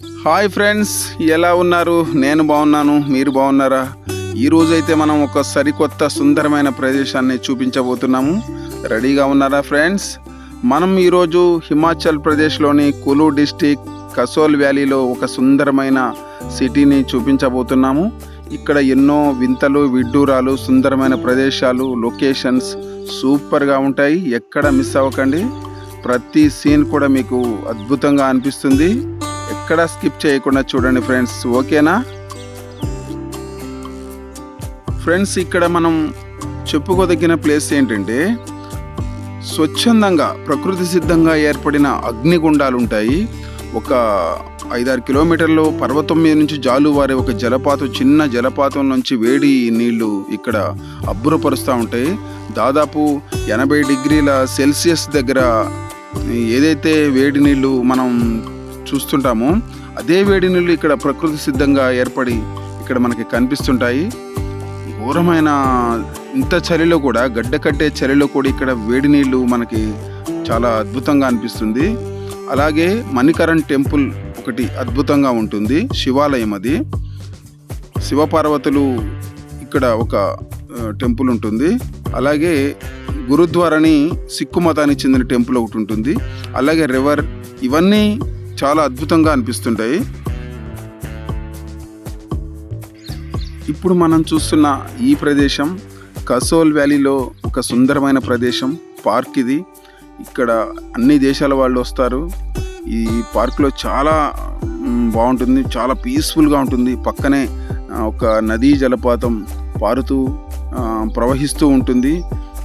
Hi friends ఎలా ఉన్నారు? నేను బాగున్నాను మీరు బాగున్నారా? ఈరోజు అయితే మనం ఒక సరికొత్త సుందరమైన ప్రదేశాన్ని చూపించబోతున్నాము. రెడీగా ఉన్నారా ఫ్రెండ్స్? మనం ఈరోజు హిమాచల్ ప్రదేశ్లోని కులు డిస్టిక్ కసోల్ వ్యాలీలో ఒక సుందరమైన సిటీని చూపించబోతున్నాము. ఇక్కడ ఎన్నో వింతలు విడ్డూరాలు సుందరమైన ప్రదేశాలు లొకేషన్స్ సూపర్గా ఉంటాయి. ఎక్కడ మిస్ అవ్వకండి. ప్రతి సీన్ కూడా మీకు అద్భుతంగా అనిపిస్తుంది. ఎక్కడా స్కిప్ చేయకుండా చూడండి ఫ్రెండ్స్ ఓకేనా? ఫ్రెండ్స్ ఇక్కడ మనం చెప్పుకోదగిన ప్లేస్ ఏంటంటే స్వచ్ఛందంగా ప్రకృతి సిద్ధంగా ఏర్పడిన అగ్నిగుండాలు ఉంటాయి ఒక ఐదారు కిలోమీటర్లు పర్వతం మీద నుంచి జాలువారే ఒక జలపాతం చిన్న జలపాతం నుంచి వేడి నీళ్ళు ఇక్కడ అబ్బురపరుస్తూ ఉంటాయి. దాదాపు ఎనభై డిగ్రీల సెల్సియస్ దగ్గర ఏదైతే వేడి నీళ్ళు మనం చూస్తుంటామో. అదే వేడి నీళ్ళు ఇక్కడ ప్రకృతి సిద్ధంగా ఏర్పడి ఇక్కడ మనకి కనిపిస్తుంటాయి. ఘోరమైన ఇంత చలిలో కూడా గడ్డ కట్టే చలిలో కూడా ఇక్కడ వేడి నీళ్ళు మనకి చాలా అద్భుతంగా అనిపిస్తుంది. అలాగే మణికరణ్ టెంపుల్ ఒకటి అద్భుతంగా ఉంటుంది. శివాలయం అది. శివపార్వతులు ఇక్కడ ఒక టెంపుల్ ఉంటుంది. అలాగే గురుద్వారని సిక్కు మతానికి చెందిన టెంపుల్ ఒకటి ఉంటుంది. అలాగే రివర్ ఇవన్నీ చాలా అద్భుతంగా అనిపిస్తుంటాయి. ఇప్పుడు మనం చూస్తున్న ఈ ప్రదేశం కసోల్ వ్యాలీలో ఒక సుందరమైన ప్రదేశం. పార్క్ ఇది. ఇక్కడ అన్ని దేశాల వాళ్ళు వస్తారు. ఈ పార్క్లో చాలా బాగుంటుంది. చాలా పీస్ఫుల్గా ఉంటుంది. పక్కనే ఒక నదీ జలపాతం పారుతూ ప్రవహిస్తూ ఉంటుంది.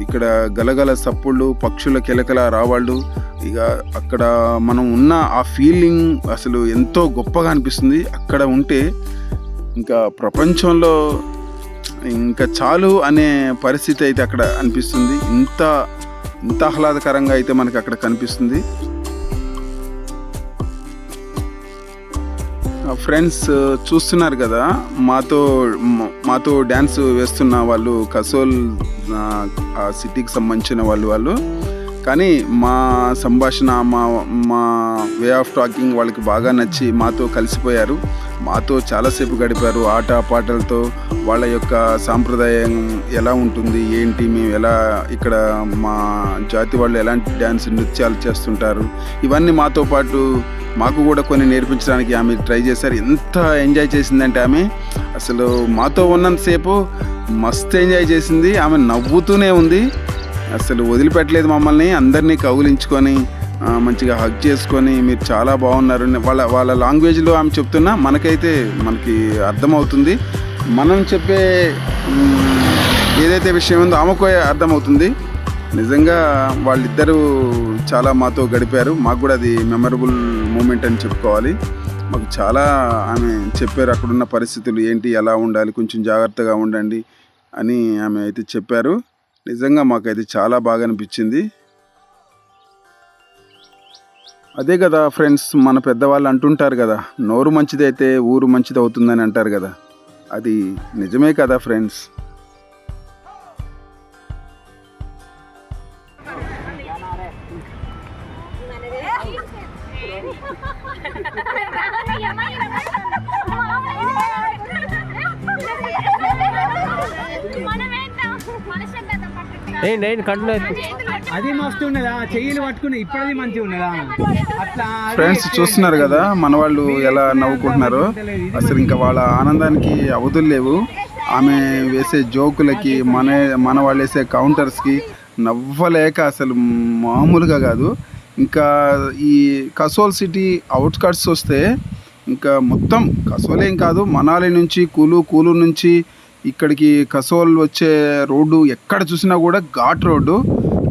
ఇక్కడ గలగల సప్పుళ్ళు పక్షుల కిలకల రావాళ్ళు ఇక అక్కడ మనం ఉన్న ఆ ఫీలింగ్ అసలు ఎంతో గొప్పగా అనిపిస్తుంది. అక్కడ ఉంటే ఇంకా ప్రపంచంలో ఇంకా చాలు అనే పరిస్థితి అయితే అక్కడ అనిపిస్తుంది. ఇంత ఇంత ఆహ్లాదకరంగా అయితే మనకి అక్కడ కనిపిస్తుంది. ఫ్రెండ్స్ చూస్తున్నారు కదా మాతో మాతో డ్యాన్స్ వేస్తున్న వాళ్ళు కసోల్ ఆ సిటీకి సంబంధించిన వాళ్ళు వాళ్ళు. కానీ మా సంభాషణ మా మా వే ఆఫ్ టాకింగ్ వాళ్ళకి బాగా నచ్చి మాతో కలిసిపోయారు. మాతో చాలాసేపు గడిపారు. ఆట పాటలతో వాళ్ళ యొక్క సాంప్రదాయం ఎలా ఉంటుంది ఏంటి మేము ఎలా ఇక్కడ మా జాతి వాళ్ళు ఎలాంటి డ్యాన్స్ నృత్యాలు చేస్తుంటారు ఇవన్నీ మాతో పాటు మాకు కూడా కొన్ని నేర్పించడానికి ఆమె ట్రై చేశారు. ఎంత ఎంజాయ్ చేసిందంటే ఆమె అసలు మాతో ఉన్నంతసేపు మస్తు ఎంజాయ్ చేసింది. ఆమె నవ్వుతూనే ఉంది. అసలు వదిలిపెట్టలేదు మమ్మల్ని. అందరినీ కౌగులించుకొని మంచిగా హగ్ చేసుకొని మీరు చాలా బాగున్నారు. వాళ్ళ వాళ్ళ లాంగ్వేజ్లో ఆమె చెప్తున్నా మనకైతే మనకి అర్థమవుతుంది. మనం చెప్పే ఏదైతే విషయం ఉందో ఆమెకు అర్థమవుతుంది. నిజంగా వాళ్ళిద్దరూ చాలా మాతో గడిపారు. మాకు కూడా అది మెమరబుల్ మూమెంట్ అని చెప్పుకోవాలి. మాకు చాలా ఆమె చెప్పారు అక్కడున్న పరిస్థితులు ఏంటి? ఎలా ఉండాలి? కొంచెం జాగ్రత్తగా ఉండండి అని ఆమె అయితే చెప్పారు. నిజంగా మాకైతే చాలా బాగా అనిపించింది. అదే కదా ఫ్రెండ్స్ మన పెద్దవాళ్ళు అంటుంటారు కదా నోరు మంచిదైతే ఊరు మంచిది అవుతుందని అంటారు కదా. అది నిజమే కదా ఫ్రెండ్స్. ఏంటి ఏంటి కంటిన్యూ అది మస్తు ఉన్నదా. చెయ్యిలు పట్టుకుని ఇప్పుడది మంచిగా ఉన్నదా? అట్లా అది ఫ్రెండ్స్ చూస్తున్నారు కదా మన వాళ్ళు ఎలా నవ్వుకుంటున్నారో? అసలు ఇంకా వాళ్ళ ఆనందానికి అవధులు లేవు. ఆమె వేసే జోకులకి మన మన వాళ్ళు వేసే కౌంటర్స్కి నవ్వలేక అసలు మామూలుగా కాదు. ఇంకా ఈ కసోల్ సిటీ అవుట్స్కట్స్ వస్తే ఇంకా మొత్తం కసోలేం కాదు. మనాలి నుంచి కూలు కూలు నుంచి ఇక్కడికి కసోల్ వచ్చే రోడ్డు ఎక్కడ చూసినా కూడా ఘాట్ రోడ్డు.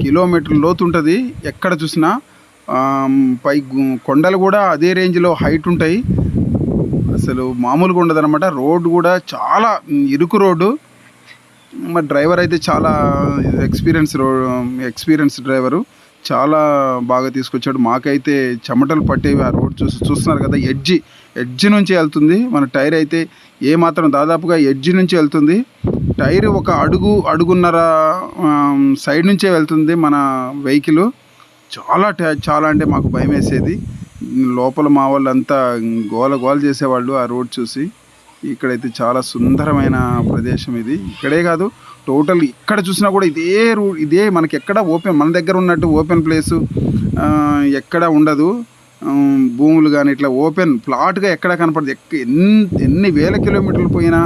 కిలోమీటర్ లోతు ఉంటుంది. ఎక్కడ చూసినా పై కొండలు కూడా అదే రేంజ్లో హైట్ ఉంటాయి. అసలు మామూలుగా ఉండదు అనమాట రోడ్డు కూడా చాలా ఇరుకు రోడ్డు. మా డ్రైవర్ అయితే చాలా ఎక్స్పీరియన్స్ రో ఎక్స్పీరియన్స్ డ్రైవరు. చాలా బాగా తీసుకొచ్చాడు. మాకైతే చెమటలు పట్టేవి ఆ రోడ్ చూసి చూస్తున్నారు కదా ఎడ్జి. ఎడ్జ్ నుంచి వెళ్తుంది. మన టైర్ అయితే ఏ మాత్రం దాదాపుగా ఎడ్జ్ నుంచి వెళ్తుంది. టైర్ ఒక అడుగు అడుగున్నర సైడ్ నుంచే వెళ్తుంది మన వెహికల్. చాలా చాలా అంటే మాకు భయం వేసేది. లోపల మా వాళ్ళంతా గోల గోల చేసేవాళ్ళు ఆ రోడ్ చూసి. ఇక్కడైతే చాలా సుందరమైన ప్రదేశం ఇది. ఇక్కడే కాదు టోటల్ ఇక్కడ చూసినా కూడా ఇదే రూ ఇదే మనకి ఎక్కడ ఓపెన్ మన దగ్గర ఉన్నట్టు ఓపెన్ ప్లేసు ఎక్కడ ఉండదు. భూములు కానీ ఇట్లా ఓపెన్ ప్లాట్గా ఎక్కడ కనపడదు. ఎక్క ఎన్ని ఎన్ని వేల కిలోమీటర్లు పోయినా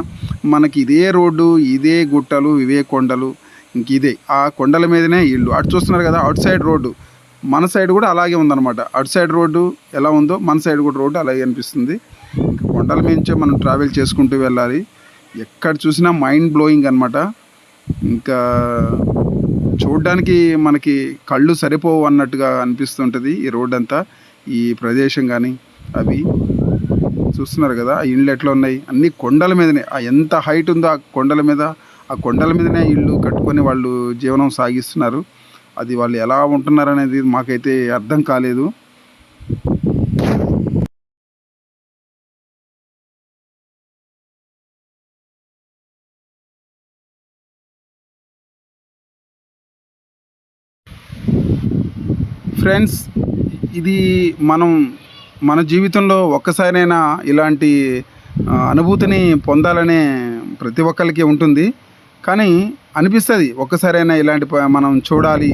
మనకి ఇదే రోడ్డు ఇదే గుట్టలు ఇవే కొండలు ఇంక ఇదే. ఆ కొండల మీదనే ఇల్లు. అటు చూస్తున్నారు కదా అవుట్ సైడ్ రోడ్డు. మన సైడ్ కూడా అలాగే ఉందన్నమాట. అటు సైడ్ రోడ్డు ఎలా ఉందో మన సైడ్ కూడా రోడ్డు అలాగే అనిపిస్తుంది. ఇంకా కొండల మించే మనం ట్రావెల్ చేసుకుంటూ వెళ్ళాలి. ఎక్కడ చూసినా మైండ్ బ్లోయింగ్ అనమాట ఇంకా చూడడానికి మనకి కళ్ళు సరిపోవు అన్నట్టుగా అనిపిస్తుంటుంది ఈ రోడ్ అంతా ఈ ప్రదేశం కానీ అవి చూస్తున్నారు కదా ఆ ఇండ్లు ఎట్లా ఉన్నాయి? అన్ని కొండల మీదనే. ఆ ఎంత హైట్ ఉందో ఆ కొండల మీద ఆ కొండల మీదనే ఇల్లు కట్టుకొని వాళ్ళు జీవనం సాగిస్తున్నారు. అది వాళ్ళు ఎలా ఉంటున్నారు అనేది మాకైతే అర్థం కాలేదు. ఫ్రెండ్స్ ఇది మనం మన జీవితంలో ఒక్కసారైనా ఇలాంటి అనుభూతిని పొందాలనే ప్రతి ఒక్కరికి ఉంటుంది. కానీ అనిపిస్తుంది ఒక్కసారైనా ఇలాంటి మనం చూడాలి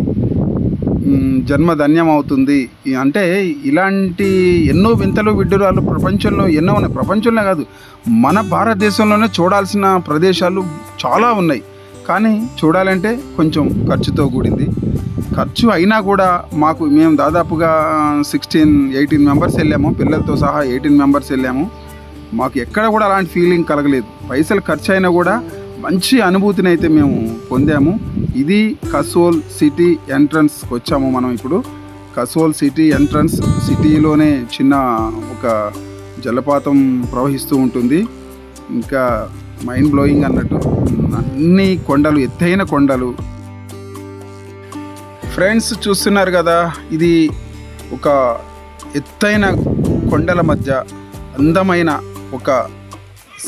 జన్మ ధన్యం అవుతుంది. అంటే ఇలాంటి ఎన్నో వింతలు విడ్డూరాలు ప్రపంచంలో ఎన్నో ఉన్నాయి. ప్రపంచంలో కాదు మన భారతదేశంలోనే చూడాల్సిన ప్రదేశాలు చాలా ఉన్నాయి. కానీ చూడాలంటే కొంచెం ఖర్చుతో కూడింది. ఖర్చు అయినా కూడా మాకు మేము దాదాపుగా సిక్స్టీన్ ఎయిటీన్ మెంబర్స్ వెళ్ళాము. పిల్లలతో సహా ఎయిటీన్ మెంబర్స్ వెళ్ళాము. మాకు ఎక్కడ కూడా అలాంటి ఫీలింగ్ కలగలేదు. పైసలు ఖర్చు అయినా కూడా మంచి అనుభూతిని అయితే మేము పొందాము. ఇది కసోల్ సిటీ ఎంట్రన్స్కి వచ్చాము మనం ఇప్పుడు. కసోల్ సిటీ ఎంట్రన్స్ సిటీలోనే చిన్న ఒక జలపాతం ప్రవహిస్తూ ఉంటుంది. ఇంకా మైండ్ బ్లోయింగ్ అన్నట్టు అన్ని కొండలు ఎత్తైన కొండలు ఫ్రెండ్స్ చూస్తున్నారు కదా ఇది ఒక ఎత్తైన కొండల మధ్య అందమైన ఒక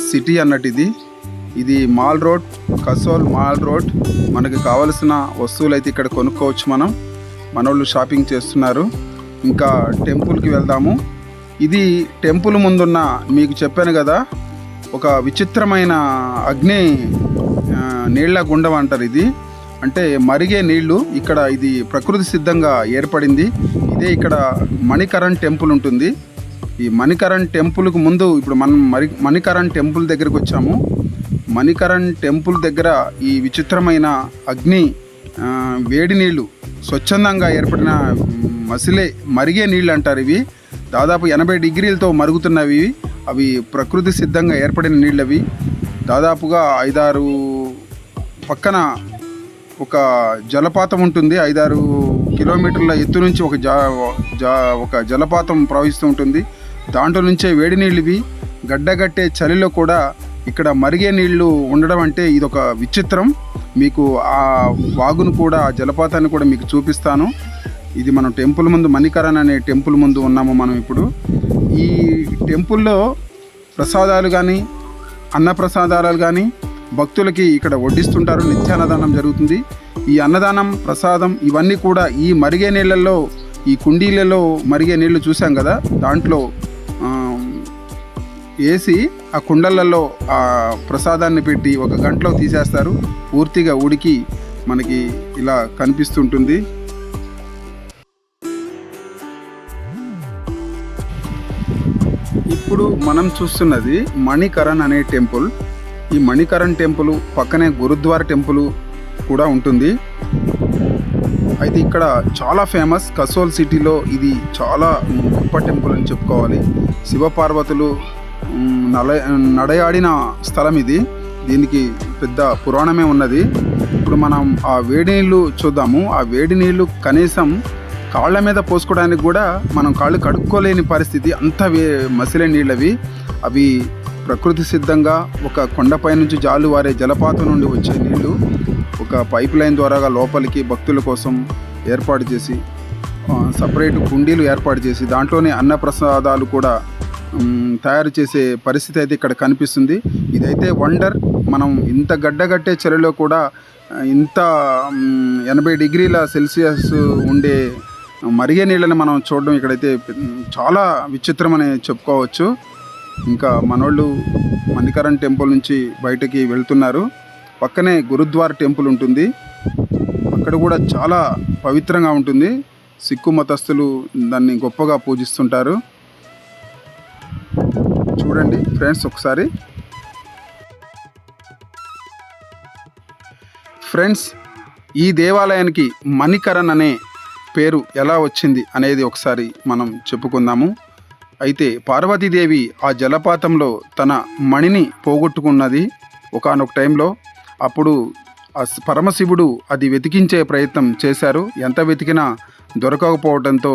సిటీ అన్నట్టు ఇది. ఇది mall road Kasol mall road. మనకి కావలసిన వస్తువులు అయితే ఇక్కడ కొనుక్కోవచ్చు మనం. మనోళ్ళు షాపింగ్ చేస్తున్నారు. ఇంకా టెంపుల్కి వెళ్దాము. ఇది టెంపుల్ ముందున్న మీకు చెప్పాను కదా ఒక విచిత్రమైన అగ్ని నీళ్ళ గుండం అంటారు ఇది. అంటే మరిగే నీళ్ళు ఇక్కడ ఇది ప్రకృతి సిద్ధంగా ఏర్పడింది. ఇదే ఇక్కడ మణికరణ్ టెంపుల్ ఉంటుంది. ఈ మణికరణ్ టెంపుల్కు ముందు ఇప్పుడు మనం మరి మణికరణ్ టెంపుల్ దగ్గరికి వచ్చాము. మణికరణ్ టెంపుల్ దగ్గర ఈ విచిత్రమైన అగ్ని వేడి నీళ్ళు స్వచ్ఛందంగా ఏర్పడిన మసిలే మరిగే నీళ్ళు అంటారు ఇవి. దాదాపు ఎనభై డిగ్రీలతో మరుగుతున్నవి. అవి ప్రకృతి సిద్ధంగా ఏర్పడిన నీళ్ళవి. దాదాపుగా ఐదారు పక్కన ఒక జలపాతం ఉంటుంది. ఐదారు కిలోమీటర్ల ఎత్తు నుంచి ఒక జా జా ఒక జలపాతం ప్రవహిస్తూ ఉంటుంది. దాంట్లో నుంచే వేడి నీళ్ళు ఇవి. గడ్డగట్టే చలిలో కూడా ఇక్కడ మరిగే నీళ్ళు ఉండడం అంటే ఇది ఒక విచిత్రం. మీకు ఆ వాగును కూడా ఆ జలపాతాన్ని కూడా మీకు చూపిస్తాను. ఇది మనం టెంపుల్ ముందు మణికరణ్ అనే టెంపుల్ ముందు ఉన్నాము మనం ఇప్పుడు. ఈ టెంపుల్లో ప్రసాదాలు కానీ అన్నప్రసాదాలు కానీ భక్తులకి ఇక్కడ వడ్డిస్తుంటారు. నిత్యాన్నదానం జరుగుతుంది. ఈ అన్నదానం ప్రసాదం ఇవన్నీ కూడా ఈ మరిగే నీళ్ళల్లో ఈ కుండీలలో మరిగే నీళ్ళు చూసాం కదా? దాంట్లో వేసి ఆ కుండలలో ఆ ప్రసాదాన్ని పెట్టి ఒక గంటలో తీసేస్తారు. పూర్తిగా ఉడికి మనకి ఇలా కనిపిస్తుంటుంది. ఇప్పుడు మనం చూస్తున్నది మణికరణ్ అనే టెంపుల్. ఈ మణికరణ్ టెంపుల్ పక్కనే గురుద్వార టెంపుల్ కూడా ఉంటుంది. అయితే ఇక్కడ చాలా ఫేమస్ కసోల్ సిటీలో ఇది చాలా గొప్ప టెంపుల్ అని చెప్పుకోవాలి. శివపార్వతులు నల నడయాడిన స్థలం ఇది. దీనికి పెద్ద పురాణమే ఉన్నది. ఇప్పుడు మనం ఆ వేడి నీళ్ళు చూద్దాము. ఆ వేడి నీళ్ళు కనీసం కాళ్ళ మీద పోసుకోవడానికి కూడా మనం కాళ్ళు కడుక్కోలేని పరిస్థితి. అంత వే మసిలే నీళ్ళవి. అవి ప్రకృతి సిద్ధంగా ఒక కొండపై నుంచి జాలువారే జలపాతం నుండి వచ్చే నీళ్ళు ఒక పైప్ లైన్ ద్వారా లోపలికి భక్తుల కోసం ఏర్పాటు చేసి సపరేట్ కుండీలు ఏర్పాటు చేసి దాంట్లోనే అన్నప్రసాదాలు కూడా తయారు చేసే పరిస్థితి అయితే ఇక్కడ కనిపిస్తుంది. ఇదైతే వండర్. మనం ఇంత గడ్డగట్టే చెరలో కూడా ఇంత ఎనభై డిగ్రీల సెల్సియస్ ఉండే మరిగే నీళ్ళని మనం చూడడం ఇక్కడైతే చాలా విచిత్రమని చెప్పుకోవచ్చు. ఇంకా మనోళ్ళు మణికరణ్ టెంపుల్ నుంచి బయటకి వెళ్తున్నారు. పక్కనే గురుద్వార్ టెంపుల్ ఉంటుంది. అక్కడ కూడా చాలా పవిత్రంగా ఉంటుంది. సిక్కు మతస్థులు దాన్ని గొప్పగా పూజిస్తుంటారు. చూడండి ఫ్రెండ్స్ ఒకసారి. ఫ్రెండ్స్ ఈ దేవాలయానికి మణికరణ్ అనే పేరు ఎలా వచ్చింది అనేది ఒకసారి మనం చెప్పుకుందాము. అయితే పార్వతీదేవి ఆ జలపాతంలో తన మణిని పోగొట్టుకున్నది ఒకానొక టైంలో. అప్పుడు ఆ పరమశివుడు అది వెతికించే ప్రయత్నం చేశారు. ఎంత వెతికినా దొరకకపోవడంతో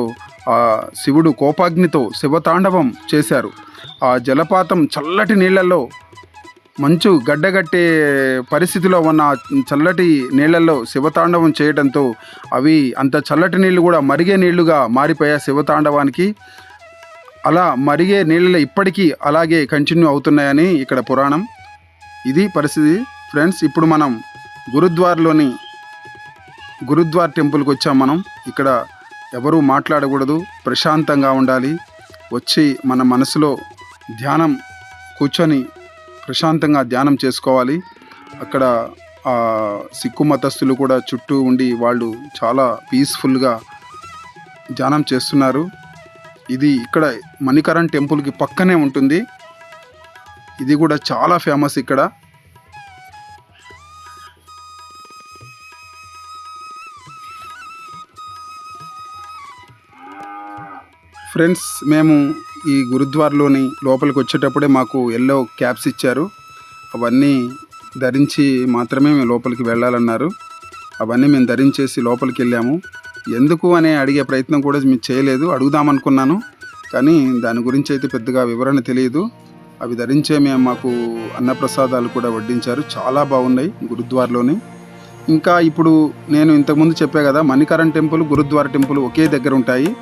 ఆ శివుడు కోపాగ్నితో శివతాండవం చేశారు. ఆ జలపాతం చల్లటి నీళ్ళల్లో మంచు గడ్డగట్టే పరిస్థితిలో ఉన్న చల్లటి నీళ్ళల్లో శివతాండవం చేయడంతో అవి అంత చల్లటి నీళ్ళు కూడా మరిగే నీళ్ళుగా మారిపోయాయి శివతాండవానికి. అలా మరిగే నీళ్ళలో ఇప్పటికీ అలాగే కంటిన్యూ అవుతున్నాయని ఇక్కడ పురాణం. ఇది పరిస్థితి. ఫ్రెండ్స్ ఇప్పుడు మనం గురుద్వార్లోని గురుద్వార్ టెంపుల్కి వచ్చాం మనం. ఇక్కడ ఎవరూ మాట్లాడకూడదు. ప్రశాంతంగా ఉండాలి. వచ్చి మన మనసులో ధ్యానం కూర్చొని ప్రశాంతంగా ధ్యానం చేసుకోవాలి. అక్కడ సిక్కు మతస్థులు కూడా చుట్టూ ఉండి వాళ్ళు చాలా పీస్ఫుల్గా ధ్యానం చేస్తున్నారు. ఇది ఇక్కడ మణికరణ్ టెంపుల్కి పక్కనే ఉంటుంది. ఇది కూడా చాలా ఫేమస్ ఇక్కడ. ఫ్రెండ్స్ మేము ఈ గురుద్వార్లోని లోపలికి వచ్చేటప్పుడే మాకు ఎల్లో క్యాప్స్ ఇచ్చారు. అవన్నీ ధరించి మాత్రమే మేము లోపలికి వెళ్ళాలన్నారు. అవన్నీ మేము ధరించేసి లోపలికి వెళ్ళాము. ఎందుకు అని అడిగే ప్రయత్నం కూడా మీరు చేయలేదు. అడుగుదామనుకున్నాను. కానీ దాని గురించి అయితే పెద్దగా వివరణ తెలియదు. అవి ధరించే మేము మాకు అన్నప్రసాదాలు కూడా వడ్డించారు. చాలా బాగున్నాయి గురుద్వార్లోని. ఇంకా ఇప్పుడు నేను ఇంతకుముందు చెప్పే కదా మణికరణ్ టెంపుల్ గురుద్వార టెంపుల్ ఒకే దగ్గర ఉంటాయి.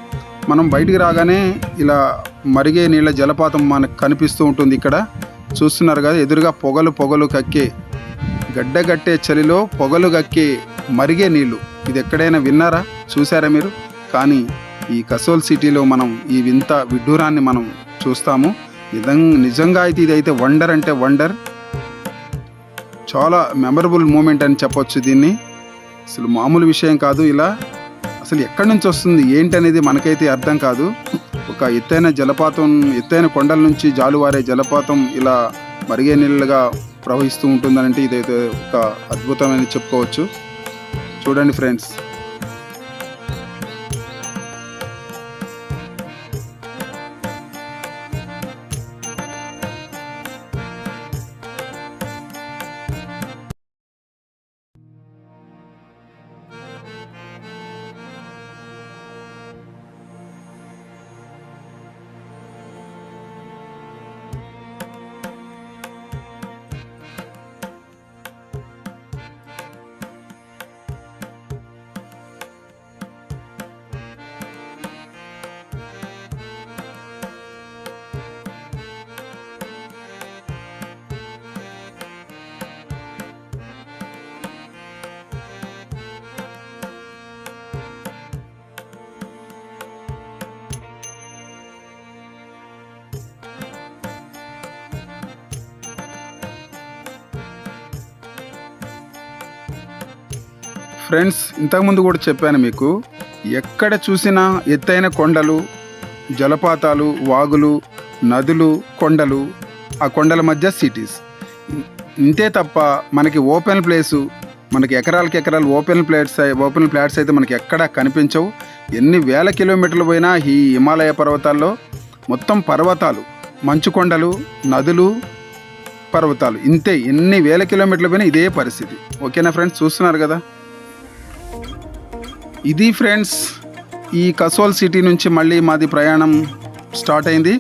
మనం బయటికి రాగానే ఇలా మరిగే నీళ్ళ జలపాతం మనకు కనిపిస్తూ ఉంటుంది ఇక్కడ. చూస్తున్నారు కదా ఎదురుగా పొగలు పొగలు కక్కే గడ్డగట్టే చలిలో పొగలు కక్కే మరిగే నీళ్ళు. ఇది ఎక్కడైనా విన్నారా? చూసారా మీరు? కానీ ఈ కసోల్ సిటీలో మనం ఈ వింత విడ్డూరాన్ని మనం చూస్తాము. నిజం నిజంగా అయితే ఇదైతే వండర్ అంటే వండర్. చాలా మెమరబుల్ మూమెంట్ అని చెప్పొచ్చు దీన్ని. అసలు మామూలు విషయం కాదు ఇలా. అసలు ఎక్కడి నుంచి వస్తుంది ఏంటి అనేది మనకైతే అర్థం కాదు. ఒక ఎత్తైన జలపాతం ఎత్తైన కొండల నుంచి జాలువారే జలపాతం ఇలా మరిగే నీళ్ళగా ప్రవహిస్తూ ఉంటుందనంటే ఇదైతే ఒక అద్భుతమైన చెప్పుకోవచ్చు. చూడండి ఫ్రెండ్స్. ఫ్రెండ్స్ ఇంతకుముందు కూడా చెప్పాను మీకు ఎక్కడ చూసినా ఎత్తైన కొండలు జలపాతాలు వాగులు నదులు కొండలు ఆ కొండల మధ్య సిటీస్ ఇంతే తప్ప మనకి ఓపెన్ ప్లేసు మనకి ఎకరాలకి ఎకరాలు ఓపెన్ ప్లేట్స్ ఓపెన్ ప్లాట్స్ అయితే మనకి ఎక్కడా కనిపించవు. ఎన్ని వేల కిలోమీటర్లు పోయినా ఈ హిమాలయ పర్వతాల్లో మొత్తం పర్వతాలు మంచు కొండలు నదులు పర్వతాలు. ఇంతే ఎన్ని వేల కిలోమీటర్లు పోయినా ఇదే పరిస్థితి. ఓకేనా ఫ్రెండ్స్? చూస్తున్నారు కదా? ఇది ఫ్రెండ్స్ ఈ కసోల్ సిటీ నుంచి మళ్ళీ మాది ప్రయాణం స్టార్ట్ అయింది.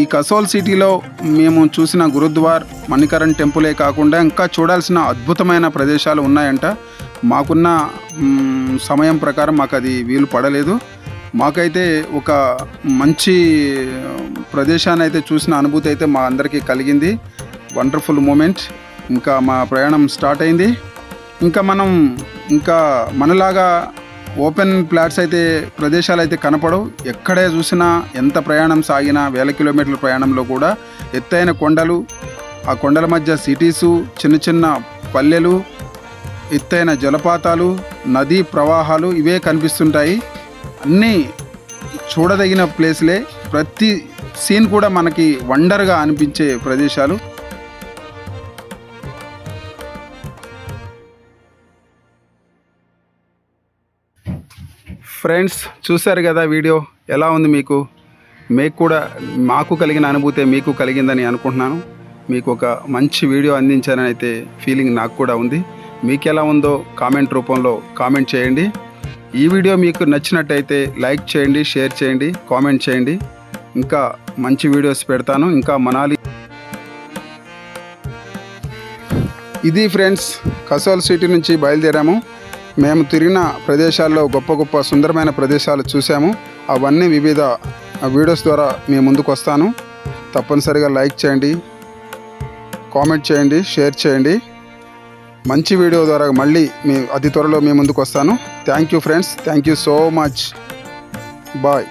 ఈ కసోల్ సిటీలో మేము చూసిన గురుద్వార్ మణికరణ్ టెంపులే కాకుండా ఇంకా చూడాల్సిన అద్భుతమైన ప్రదేశాలు ఉన్నాయంట. మాకున్న సమయం ప్రకారం మాకు అది వీలు పడలేదు. మాకైతే ఒక మంచి ప్రదేశాన్ని అయితే చూసిన అనుభూతి అయితే మా అందరికీ కలిగింది. Wonderful moment. ఇంకా మా ప్రయాణం స్టార్ట్ అయింది. ఇంకా మనం ఇంకా మనలాగా ఓపెన్ ప్లాట్స్ అయితే ప్రదేశాలు అయితే కనపడవు. ఎక్కడే చూసినా ఎంత ప్రయాణం సాగినా వేల కిలోమీటర్ల ప్రయాణంలో కూడా ఎత్తైన కొండలు ఆ కొండల మధ్య సిటీసు చిన్న చిన్న పల్లెలు ఎత్తైన జలపాతాలు నదీ ప్రవాహాలు ఇవే కనిపిస్తుంటాయి. అన్నీ చూడదగిన ప్లేస్లే. ప్రతి సీన్ కూడా మనకి వండర్గా అనిపించే ప్రదేశాలు. ఫ్రెండ్స్ చూశారు కదా వీడియో? ఎలా ఉంది మీకు? మీకు కూడా మాకు కలిగిన అనుభూతే మీకు కలిగిందని అనుకుంటున్నాను. మీకు ఒక మంచి వీడియో అందించానని అయితే ఫీలింగ్ నాకు కూడా ఉంది. మీకు ఎలా ఉందో కామెంట్ రూపంలో కామెంట్ చేయండి. ఈ వీడియో మీకు నచ్చినట్టయితే లైక్ చేయండి షేర్ చేయండి కామెంట్ చేయండి. ఇంకా మంచి వీడియోస్ పెడతాను. ఇంకా మనాలి. ఇది ఫ్రెండ్స్ కసోల్ సిటీ నుంచి బయలుదేరాము. మేము తిరిగిన ప్రదేశాల్లో గొప్ప గొప్ప సుందరమైన ప్రదేశాలు చూసాము అవన్నీ వివిధ వీడియోస్ ద్వారా మీ ముందుకు వస్తాను. తప్పనిసరిగా లైక్ చేయండి కామెంట్ చేయండి షేర్ చేయండి. మంచి వీడియో ద్వారా మళ్ళీ మీ అతి త్వరలో మీ ముందుకు వస్తాను. Thank you friends. Thank you so much. Bye.